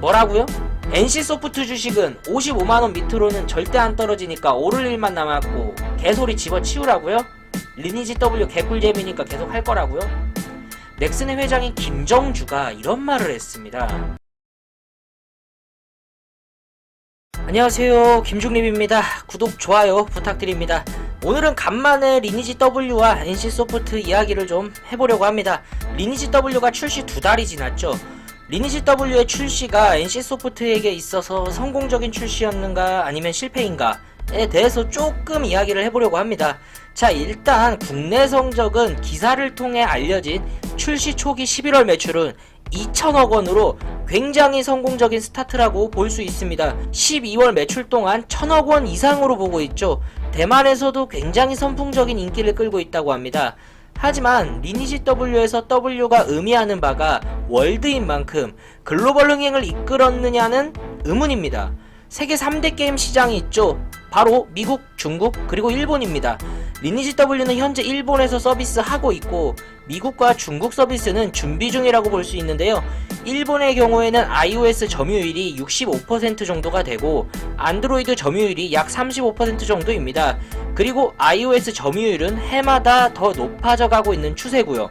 뭐라고요? NC소프트 주식은 55만원 밑으로는 절대 안 떨어지니까 오를 일만 남았고 개소리 집어치우라고요? 리니지 W 개꿀잼이니까 계속 할 거라고요? 넥슨의 회장인 김정주가 이런 말을 했습니다. 안녕하세요. 김중립입니다. 구독, 좋아요 부탁드립니다. 오늘은 간만에 리니지 W와 NC소프트 이야기를 좀 해보려고 합니다. 리니지 W가 출시 두 달이 지났죠. 리니지 W의 출시가 NC소프트에게 있어서 성공적인 출시였는가 아니면 실패인가에 대해서 조금 이야기를 해보려고 합니다. 자, 일단 국내 성적은 기사를 통해 알려진 출시 초기 11월 매출은 2천억 원으로 굉장히 성공적인 스타트라고 볼 수 있습니다. 12월 매출 동안 1천억 원 이상으로 보고 있죠. 대만에서도 굉장히 선풍적인 인기를 끌고 있다고 합니다. 하지만 리니지 W에서 W가 의미하는 바가 월드인 만큼 글로벌 흥행을 이끌었느냐는 의문입니다. 세계 3대 게임 시장이 있죠. 바로 미국, 중국, 그리고 일본입니다. 리니지 W는 현재 일본에서 서비스하고 있고 미국과 중국 서비스는 준비 중이라고 볼 수 있는데요. 일본의 경우에는 iOS 점유율이 65% 정도가 되고 안드로이드 점유율이 약 35% 정도입니다. 그리고 iOS 점유율은 해마다 더 높아져 가고 있는 추세고요.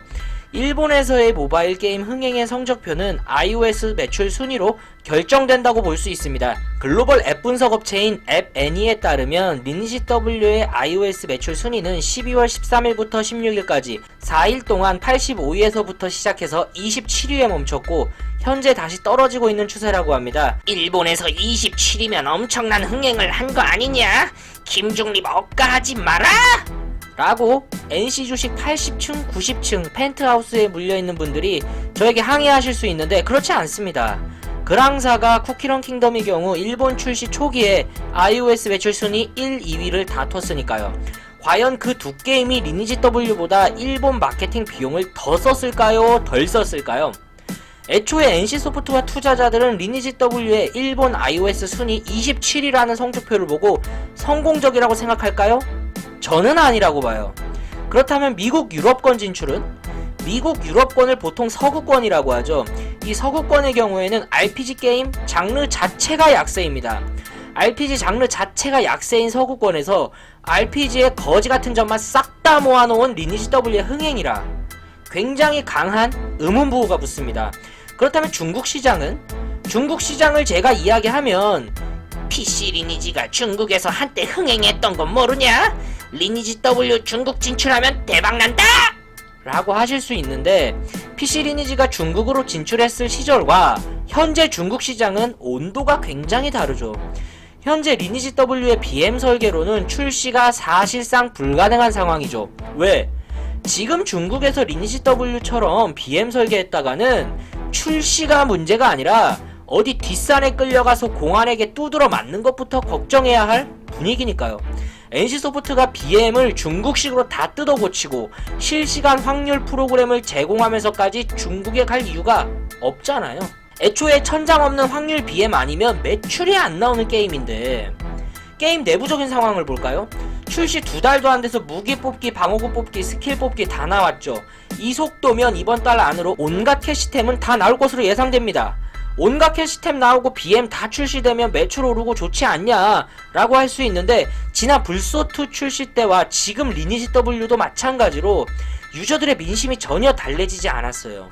일본에서의 모바일 게임 흥행의 성적표는 iOS 매출 순위로 결정된다고 볼 수 있습니다. 글로벌 앱 분석 업체인 앱 애니에 따르면 리니지 W의 iOS 매출 순위는 12월 13일부터 16일까지 4일 동안 85위에서부터 시작해서 27위에 멈췄고 현재 다시 떨어지고 있는 추세라고 합니다. 일본에서 27이면 엄청난 흥행을 한 거 아니냐? 김중립 억까하지 마라! 라고 NC 주식 80층, 90층 펜트하우스에 물려있는 분들이 저에게 항의하실 수 있는데 그렇지 않습니다. 그랑사가 쿠키런 킹덤의 경우 일본 출시 초기에 iOS 매출 순위 1, 2위를 다퉜으니까요. 과연 그 두 게임이 리니지 W보다 일본 마케팅 비용을 더 썼을까요? 덜 썼을까요? 애초에 NC소프트와 투자자들은 리니지 W의 일본 iOS 순위 27이라는 성적표를 보고 성공적이라고 생각할까요? 저는 아니라고 봐요. 그렇다면 미국 유럽권 진출은? 미국 유럽권을 보통 서구권이라고 하죠. 이 서구권의 경우에는 RPG 게임 장르 자체가 약세입니다. RPG 장르 자체가 약세인 서구권에서 RPG의 거지 같은 점만 싹 다 모아놓은 리니지 W의 흥행이라 굉장히 강한 의문부호가 붙습니다. 그렇다면 중국 시장은? 중국 시장을 제가 이야기하면 PC 리니지가 중국에서 한때 흥행했던 건 모르냐? 리니지 W 중국 진출하면 대박난다! 라고 하실 수 있는데 PC 리니지가 중국으로 진출했을 시절과 현재 중국 시장은 온도가 굉장히 다르죠. 현재 리니지 W의 BM 설계로는 출시가 사실상 불가능한 상황이죠. 왜? 지금 중국에서 리니지 W처럼 BM 설계했다가는 출시가 문제가 아니라 어디 뒷산에 끌려가서 공안에게 두드러 맞는 것부터 걱정해야 할 분위기니까요. NC소프트가 BM을 중국식으로 다 뜯어 고치고 실시간 확률 프로그램을 제공하면서까지 중국에 갈 이유가 없잖아요. 애초에 천장 없는 확률 BM 아니면 매출이 안 나오는 게임인데 게임 내부적인 상황을 볼까요? 출시 두 달도 안 돼서 무기 뽑기, 방어구 뽑기, 스킬 뽑기 다 나왔죠. 이 속도면 이번 달 안으로 온갖 캐시템은 다 나올 것으로 예상됩니다. 온갖 캐시템 나오고 BM 다 출시되면 매출 오르고 좋지 않냐 라고 할 수 있는데 지난 불소2 출시 때와 지금 리니지 W도 마찬가지로 유저들의 민심이 전혀 달래지지 않았어요.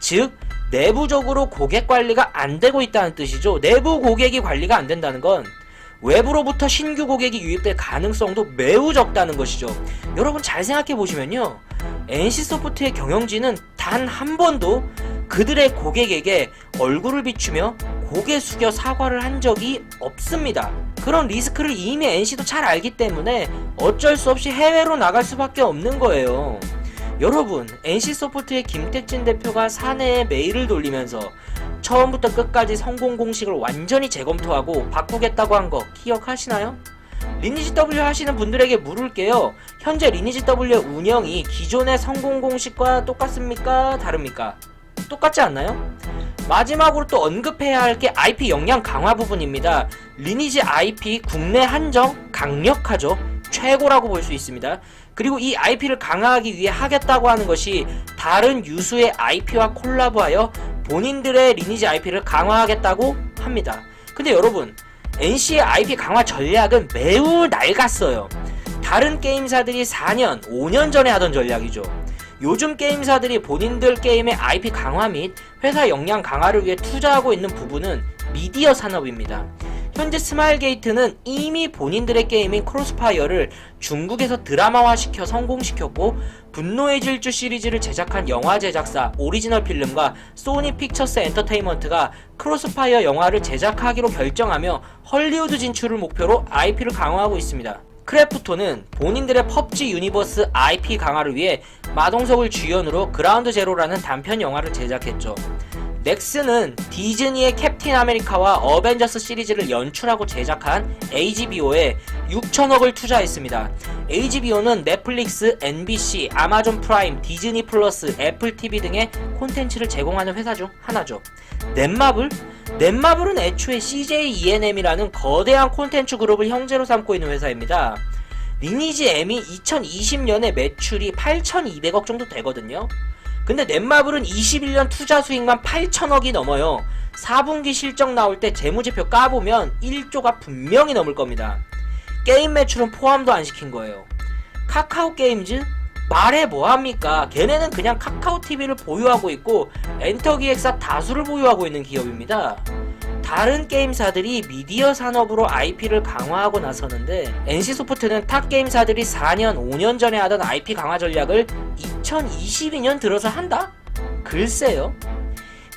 즉 내부적으로 고객 관리가 안 되고 있다는 뜻이죠. 내부 고객이 관리가 안 된다는 건 외부로부터 신규 고객이 유입될 가능성도 매우 적다는 것이죠. 여러분 잘 생각해 보시면요. NC소프트의 경영진은 단 한 번도 그들의 고객에게 얼굴을 비추며 고개 숙여 사과를 한 적이 없습니다. 그런 리스크를 이미 NC도 잘 알기 때문에 어쩔 수 없이 해외로 나갈 수밖에 없는 거예요. 여러분, NC소프트의 김택진 대표가 사내에 메일을 돌리면서 처음부터 끝까지 성공 공식을 완전히 재검토하고 바꾸겠다고 한 거 기억하시나요? 리니지 W 하시는 분들에게 물을게요. 현재 리니지 W의 운영이 기존의 성공 공식과 똑같습니까? 다릅니까? 똑같지 않나요? 마지막으로 또 언급해야 할 게 IP 역량 강화 부분입니다. 리니지 IP 국내 한정 강력하죠. 최고라고 볼 수 있습니다. 그리고 이 IP를 강화하기 위해 하겠다고 하는 것이 다른 유수의 IP와 콜라보하여 본인들의 리니지 IP를 강화하겠다고 합니다. 근데 여러분, NC의 IP 강화 전략은 매우 낡았어요. 다른 게임사들이 4년, 5년 전에 하던 전략이죠. 요즘 게임사들이 본인들 게임의 IP 강화 및 회사 역량 강화를 위해 투자하고 있는 부분은 미디어 산업입니다. 현재 스마일게이트는 이미 본인들의 게임인 크로스파이어를 중국에서 드라마화시켜 성공시켰고 분노의 질주 시리즈를 제작한 영화 제작사 오리지널 필름과 소니 픽처스 엔터테인먼트가 크로스파이어 영화를 제작하기로 결정하며 헐리우드 진출을 목표로 IP를 강화하고 있습니다. 크래프톤은 본인들의 펍지 유니버스 IP 강화를 위해 마동석을 주연으로 그라운드 제로라는 단편 영화를 제작했죠. 넥슨은 디즈니의 캡틴 아메리카와 어벤져스 시리즈를 연출하고 제작한 HBO에 6천억을 투자했습니다. HBO는 넷플릭스, NBC, 아마존 프라임, 디즈니 플러스, 애플 TV 등의 콘텐츠를 제공하는 회사 중 하나죠. 넷마블? 넷마블은 애초에 CJ ENM이라는 거대한 콘텐츠 그룹을 형제로 삼고 있는 회사입니다. 리니지 M이 2020년에 매출이 8,200억 정도 되거든요. 근데 넷마블은 21년 투자 수익만 8천억이 넘어요. 4분기 실적 나올 때 재무제표 까보면 1조가 분명히 넘을 겁니다. 게임 매출은 포함도 안 시킨 거예요. 카카오 게임즈? 말해 뭐합니까? 걔네는 그냥 카카오 TV를 보유하고 있고 엔터 기획사 다수를 보유하고 있는 기업입니다. 다른 게임사들이 미디어 산업으로 IP를 강화하고 나서는데 NC소프트는 타 게임사들이 4년, 5년 전에 하던 IP 강화 전략을 2022년 들어서 한다? 글쎄요.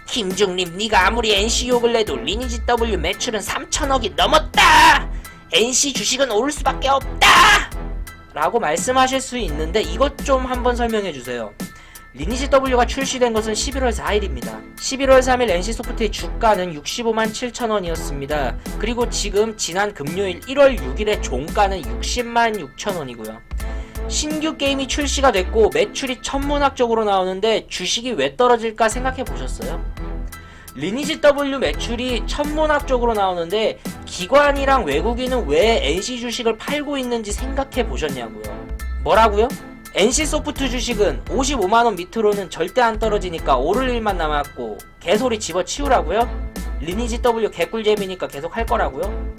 김중림 네가 아무리 NC 욕을 내도 리니지 W 매출은 3천억이 넘었다 NC 주식은 오를 수밖에 없다 라고 말씀하실 수 있는데 이것 좀 한번 설명해 주세요. 리니지 W가 출시된 것은 11월 4일입니다. 11월 3일 NC소프트의 주가는 65만 7천 원이었습니다. 그리고 지금 지난 금요일 1월 6일의 종가는 60만 6천 원이고요. 신규 게임이 출시가 됐고 매출이 천문학적으로 나오는데 주식이 왜 떨어질까 생각해 보셨어요? 리니지 W 매출이 천문학적으로 나오는데 기관이랑 외국인은 왜 NC 주식을 팔고 있는지 생각해 보셨냐고요. 뭐라고요? NC 소프트 주식은 55만원 밑으로는 절대 안 떨어지니까 오를 일만 남았고 개소리 집어 치우라고요? 리니지 W 개꿀잼이니까 계속 할 거라고요?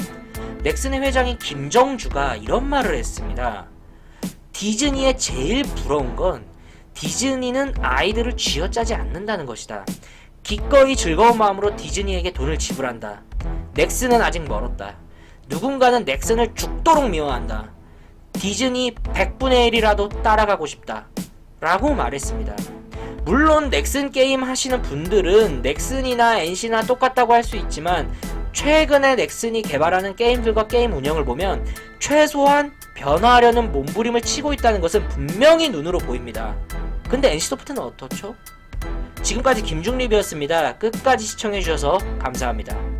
넥슨의 회장인 김정주가 이런 말을 했습니다. 디즈니의 제일 부러운 건 디즈니는 아이들을 쥐어짜지 않는다는 것이다. 기꺼이 즐거운 마음으로 디즈니에게 돈을 지불한다. 넥슨은 아직 멀었다. 누군가는 넥슨을 죽도록 미워한다. 디즈니 100분의 1이라도 따라가고 싶다. 라고 말했습니다. 물론 넥슨 게임 하시는 분들은 넥슨이나 NC나 똑같다고 할 수 있지만 최근에 넥슨이 개발하는 게임들과 게임 운영을 보면 최소한 변화하려는 몸부림을 치고 있다는 것은 분명히 눈으로 보입니다. 근데 NC소프트는 어떻죠? 지금까지 김중립이었습니다. 끝까지 시청해주셔서 감사합니다.